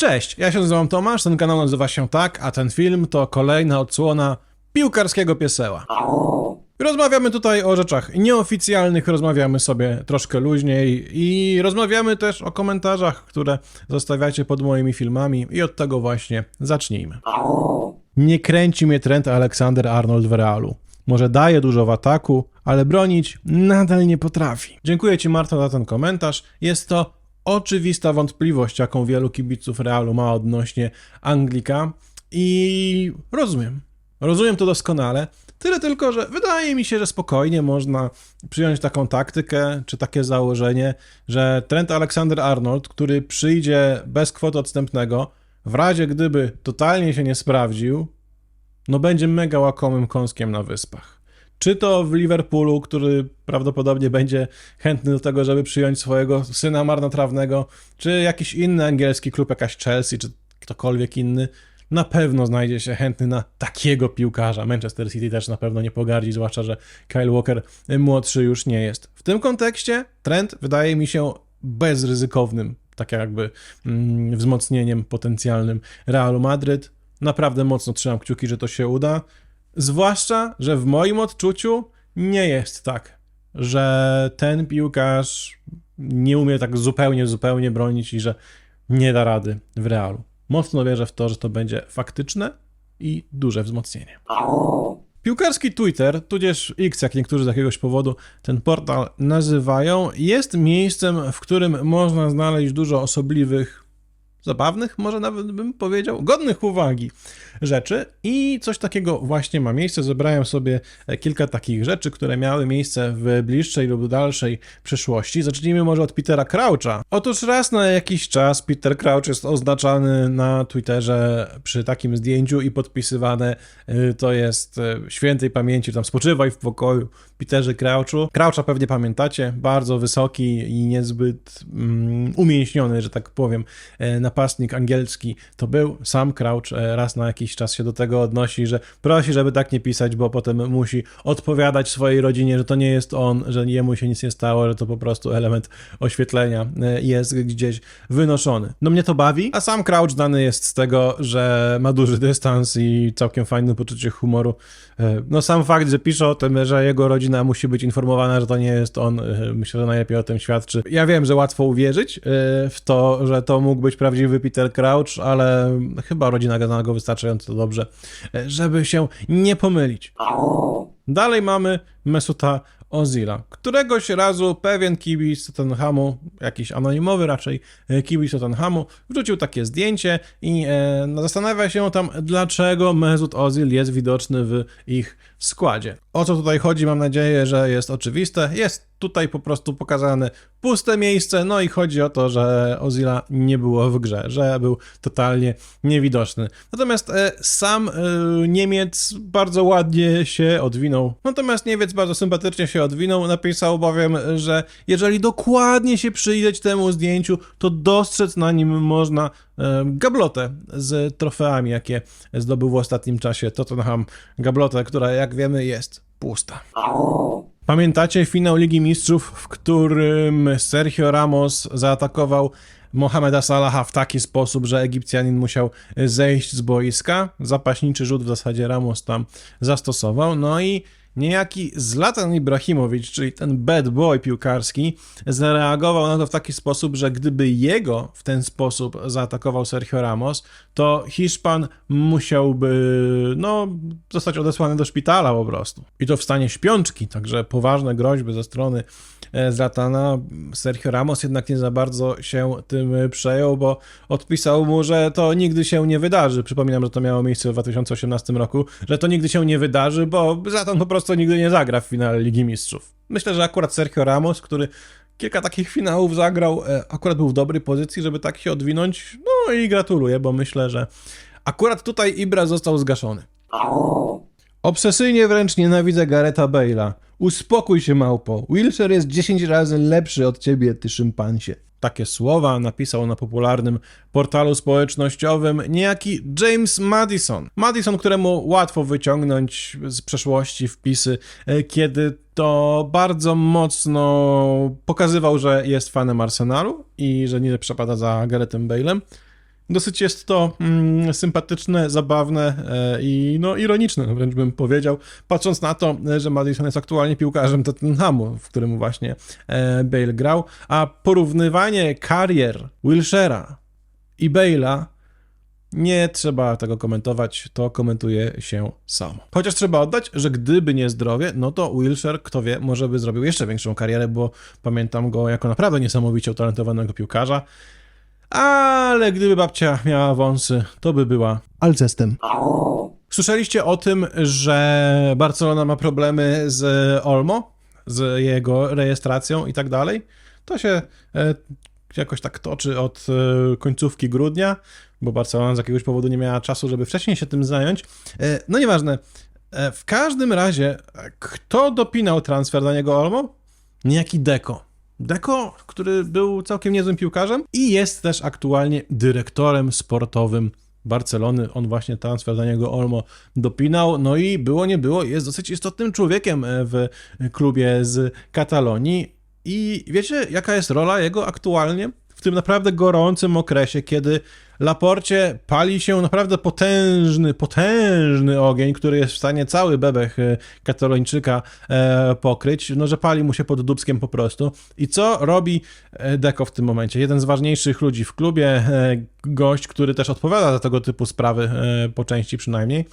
Cześć, ja się nazywam Tomasz, ten kanał nazywa się tak, a ten film to kolejna odsłona piłkarskiego pieseła. Rozmawiamy tutaj o rzeczach nieoficjalnych, rozmawiamy sobie troszkę luźniej i rozmawiamy też o komentarzach, które zostawiacie pod moimi filmami i od tego właśnie zacznijmy. Nie kręci mnie trend Aleksander Arnold w realu. Może daje dużo w ataku, ale bronić nadal nie potrafi. Dziękuję Ci Marta za ten komentarz. Jest to oczywista wątpliwość, jaką wielu kibiców Realu ma odnośnie Anglika i rozumiem. Rozumiem to doskonale. Tyle tylko, że wydaje mi się, że spokojnie można przyjąć taką taktykę, czy takie założenie, że Trent Alexander-Arnold, który przyjdzie bez kwoty odstępnego, w razie gdyby totalnie się nie sprawdził, no będzie mega łakomym kąskiem na wyspach. Czy to w Liverpoolu, który prawdopodobnie będzie chętny do tego, żeby przyjąć swojego syna marnotrawnego, czy jakiś inny angielski klub, jakaś Chelsea, czy ktokolwiek inny, na pewno znajdzie się chętny na takiego piłkarza. Manchester City też na pewno nie pogardzi, zwłaszcza, że Kyle Walker młodszy już nie jest. W tym kontekście trend wydaje mi się bezryzykownym, tak jakby mm, wzmocnieniem potencjalnym Realu Madryt. Naprawdę mocno trzymam kciuki, że to się uda. Zwłaszcza, że w moim odczuciu nie jest tak, że ten piłkarz nie umie tak zupełnie, zupełnie bronić i że nie da rady w realu. Mocno wierzę w to, że to będzie faktyczne i duże wzmocnienie. Piłkarski Twitter, tudzież X, jak niektórzy z jakiegoś powodu ten portal nazywają, jest miejscem, w którym można znaleźć dużo osobliwych, zabawnych, może nawet bym powiedział, godnych uwagi rzeczy i coś takiego właśnie ma miejsce. Zebrałem sobie e, kilka takich rzeczy, które miały miejsce w bliższej lub dalszej przyszłości. Zacznijmy może od Petera Croucha. Otóż raz na jakiś czas Peter Crouch jest oznaczany na Twitterze przy takim zdjęciu i podpisywane y, to jest y, świętej pamięci, tam spoczywaj w pokoju Peterze Crouchu. Croucha pewnie pamiętacie, bardzo wysoki i niezbyt mm, umięśniony, że tak powiem, e, napastnik angielski to był. Sam Crouch e, raz na jakiś czas się do tego odnosi, że prosi, żeby tak nie pisać, bo potem musi odpowiadać swojej rodzinie, że to nie jest on, że jemu się nic nie stało, że to po prostu element oświetlenia e, jest gdzieś wynoszony. No mnie to bawi, a sam Crouch znany jest z tego, że ma duży dystans i całkiem fajne poczucie humoru. E, No sam fakt, że pisze o tym, że jego rodzina musi być informowana, że to nie jest on, myślę, że najlepiej o tym świadczy. Ja wiem, że łatwo uwierzyć w to, że to mógł być prawdziwy Peter Crouch, ale chyba rodzina zna go wystarczająco dobrze, żeby się nie pomylić. Dalej mamy Mesuta Ozila. Któregoś razu pewien kibic Tottenhamu, jakiś anonimowy raczej e, kibic Tottenhamu, wrzucił takie zdjęcie i e, no, zastanawia się tam, dlaczego Mesut Ozil jest widoczny w ich składzie. O co tutaj chodzi, mam nadzieję, że jest oczywiste. Jest tutaj po prostu pokazane puste miejsce, no i chodzi o to, że Ozila nie było w grze, że był totalnie niewidoczny. Natomiast e, sam e, Niemiec bardzo ładnie się odwinął. Natomiast Niemiec bardzo sympatycznie się odwinął, napisał bowiem, że jeżeli dokładnie się przyjrzeć temu zdjęciu, to dostrzec na nim można e, gablotę z trofeami, jakie zdobył w ostatnim czasie Tottenham. Gablotę, która jak wiemy jest pusta. Pamiętacie finał Ligi Mistrzów, w którym Sergio Ramos zaatakował Mohameda Salaha w taki sposób, że Egipcjanin musiał zejść z boiska? Zapaśniczy rzut w zasadzie Ramos tam zastosował. No i niejaki Zlatan Ibrahimowicz, czyli ten bad boy piłkarski, zareagował na to w taki sposób, że gdyby jego w ten sposób zaatakował Sergio Ramos, to Hiszpan musiałby, no, zostać odesłany do szpitala po prostu. I to w stanie śpiączki, także poważne groźby ze strony Zlatana. Sergio Ramos jednak nie za bardzo się tym przejął, bo odpisał mu, że to nigdy się nie wydarzy. Przypominam, że to miało miejsce w 2018 roku, że to nigdy się nie wydarzy, bo Zlatan po prostu nigdy nie zagra w finale Ligi Mistrzów. Myślę, że akurat Sergio Ramos, który kilka takich finałów zagrał, e, akurat był w dobrej pozycji, żeby tak się odwinąć. No i gratuluję, bo myślę, że akurat tutaj Ibra został zgaszony. Obsesyjnie wręcz nienawidzę Gareta Bale'a. Uspokój się, małpo. Wilshire jest 10 razy lepszy od ciebie, ty szympansie. Takie słowa napisał na popularnym portalu społecznościowym niejaki James Madison. Madison, któremu łatwo wyciągnąć z przeszłości wpisy, e, kiedy to bardzo mocno pokazywał, że jest fanem Arsenalu i że nie przepada za Garethem Bale'em. Dosyć jest to mm, sympatyczne, zabawne e, i no, ironiczne, wręcz bym powiedział, patrząc na to, e, że Madison jest aktualnie piłkarzem Tottenhamu, w którym właśnie e, Bale grał, a porównywanie karier Wilshera i Bale'a nie trzeba tego komentować, to komentuje się samo. Chociaż trzeba oddać, że gdyby nie zdrowie, no to Wilshire, kto wie, może by zrobił jeszcze większą karierę, bo pamiętam go jako naprawdę niesamowicie utalentowanego piłkarza. Ale gdyby babcia miała wąsy, to by była Alcestem. Słyszeliście o tym, że Barcelona ma problemy z Olmo, z jego rejestracją i tak dalej? To się e, jakoś tak toczy od e, końcówki grudnia, bo Barcelona z jakiegoś powodu nie miała czasu, żeby wcześniej się tym zająć. E, no nieważne. E, w każdym razie, e, kto dopinał transfer dla niego Olmo? Niejaki Deco. Deco, który był całkiem niezłym piłkarzem i jest też aktualnie dyrektorem sportowym Barcelony. On właśnie transfer dla niego Olmo dopinał. No i było nie było, jest dosyć istotnym człowiekiem e, w klubie z Katalonii. I wiecie, jaka jest rola jego aktualnie? W tym naprawdę gorącym okresie, kiedy Laporcie pali się naprawdę potężny, potężny ogień, który jest w stanie cały bebech e, katalończyka e, pokryć, no że pali mu się pod dubskiem po prostu. I co robi e, Deko w tym momencie? Jeden z ważniejszych ludzi w klubie, gość, który też odpowiada za tego typu sprawy, po części przynajmniej.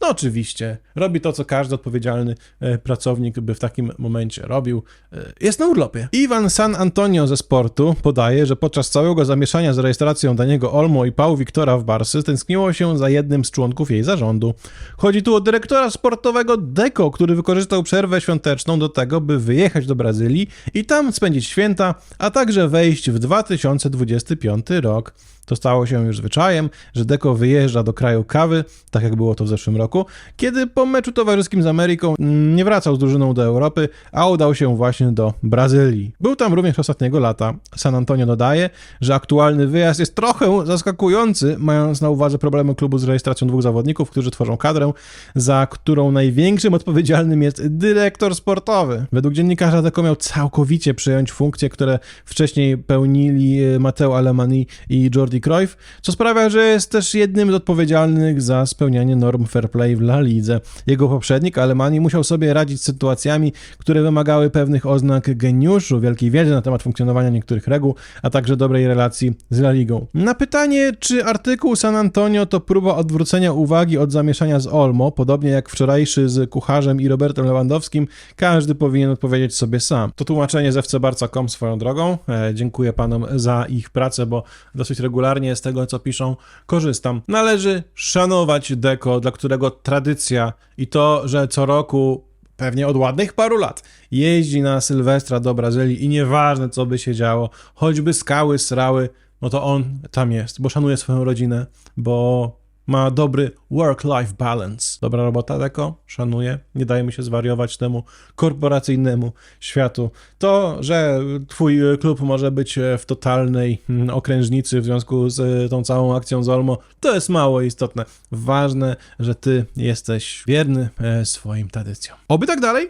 No oczywiście, robi to, co każdy odpowiedzialny e, pracownik by w takim momencie robił. E, Jest na urlopie. Iwan San Antonio ze sportu podaje, że podczas całego zamieszania z rejestracją Daniego Olmo i Pau Wiktora w Barsy tęskniło się za jednym z członków jej zarządu. Chodzi tu o dyrektora sportowego Deco, który wykorzystał przerwę świąteczną do tego, by wyjechać do Brazylii i tam spędzić święta, a także wejść w 2025 rok. To stało się już zwyczajem, że Deco wyjeżdża do kraju kawy, tak jak było to w zeszłym roku, kiedy po meczu towarzyskim z Ameryką nie wracał z drużyną do Europy, a udał się właśnie do Brazylii. Był tam również ostatniego lata. San Antonio dodaje, że aktualny wyjazd jest trochę zaskakujący, mając na uwadze problemy klubu z rejestracją dwóch zawodników, którzy tworzą kadrę, za którą największym odpowiedzialnym jest dyrektor sportowy. Według dziennikarza Deco miał całkowicie przejąć funkcje, które wcześniej pełnili e, Mateo Alemani i Jordi Cruyff, co sprawia, że jest też jednym z odpowiedzialnych za spełnianie norm fair play w La Lidze. Jego poprzednik Alemani musiał sobie radzić z sytuacjami, które wymagały pewnych oznak geniuszu, wielkiej wiedzy na temat funkcjonowania niektórych reguł, a także dobrej relacji z La Ligą. Na pytanie, czy artykuł San Antonio to próba odwrócenia uwagi od zamieszania z Olmo, podobnie jak wczorajszy z Kucharzem i Robertem Lewandowskim, każdy powinien odpowiedzieć sobie sam. To tłumaczenie z fcbarca.com swoją drogą. E, dziękuję panom za ich pracę, bo dosyć regularnie z tego, co piszą, korzystam. Należy szanować Deko, dla którego tradycja i to, że co roku pewnie od ładnych paru lat jeździ na Sylwestra do Brazylii i nieważne co by się działo, choćby skały srały, no to on tam jest, bo szanuje swoją rodzinę, bo ma dobry work-life balance. Dobra robota, Deko, szanuję. Nie dajmy się zwariować temu korporacyjnemu światu. To, że twój klub może być w totalnej mm, okrężnicy w związku z e, tą całą akcją z Olmo, to jest mało istotne. Ważne, że ty jesteś wierny e, swoim tradycjom. Oby tak dalej.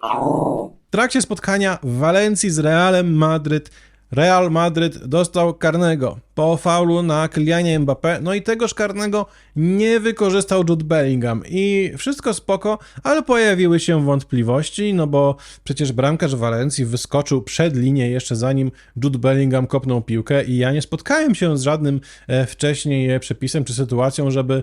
W trakcie spotkania w Walencji z Realem Madryt Real Madryt dostał karnego. Po faulu na Kylianie Mbappé, no i tegoż karnego nie wykorzystał Jude Bellingham. I wszystko spoko, ale pojawiły się wątpliwości, no bo przecież bramkarz Walencji wyskoczył przed linię jeszcze zanim Jude Bellingham kopnął piłkę i ja nie spotkałem się z żadnym e, wcześniej e, przepisem czy sytuacją, żeby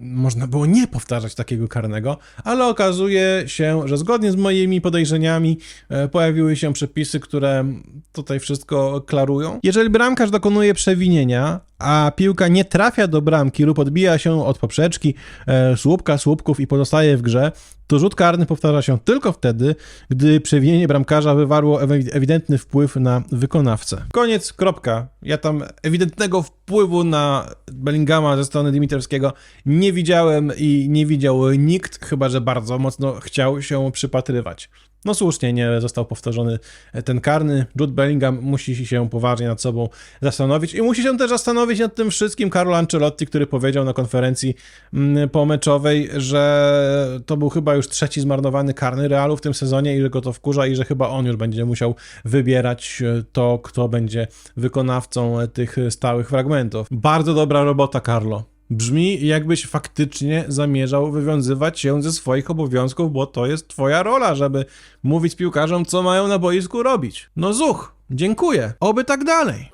można było nie powtarzać takiego karnego, ale okazuje się, że zgodnie z moimi podejrzeniami e, pojawiły się przepisy, które tutaj wszystko klarują. Jeżeli bramkarz dokonuje przewinienia, a piłka nie trafia do bramki lub odbija się od poprzeczki, e, słupka, słupków i pozostaje w grze, to rzut karny powtarza się tylko wtedy, gdy przewinienie bramkarza wywarło ewi- ewidentny wpływ na wykonawcę. Koniec, kropka. Ja tam ewidentnego wpływu na Bellingama ze strony Dimitrowskiego nie widziałem i nie widział nikt, chyba że bardzo mocno chciał się przypatrywać. No słusznie, nie został powtórzony ten karny. Jude Bellingham musi się poważnie nad sobą zastanowić i musi się też zastanowić nad tym wszystkim Carlo Ancelotti, który powiedział na konferencji mm, pomeczowej, że to był chyba już trzeci zmarnowany karny Realu w tym sezonie i że go to wkurza i że chyba on już będzie musiał wybierać e, to, kto będzie wykonawcą e, tych stałych fragmentów. Bardzo dobra robota, Carlo. Brzmi, jakbyś faktycznie zamierzał wywiązywać się ze swoich obowiązków, bo to jest twoja rola, żeby mówić piłkarzom, co mają na boisku robić. No zuch, dziękuję. Oby tak dalej.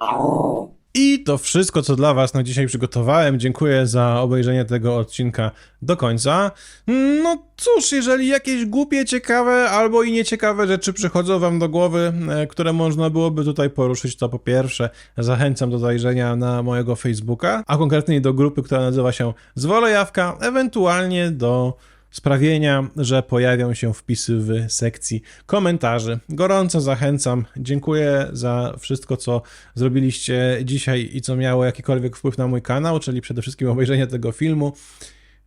I to wszystko, co dla Was na dzisiaj przygotowałem. Dziękuję za obejrzenie tego odcinka do końca. No cóż, jeżeli jakieś głupie, ciekawe albo i nieciekawe rzeczy przychodzą Wam do głowy, e, które można byłoby tutaj poruszyć, to po pierwsze zachęcam do zajrzenia na mojego Facebooka, a konkretniej do grupy, która nazywa się Zwolejawka, ewentualnie do sprawienia, że pojawią się wpisy w sekcji komentarzy. Gorąco zachęcam. Dziękuję za wszystko, co zrobiliście dzisiaj i co miało jakikolwiek wpływ na mój kanał, czyli przede wszystkim obejrzenie tego filmu.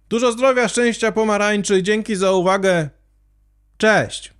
Dużo zdrowia, szczęścia, pomarańczy. Dzięki za uwagę. Cześć!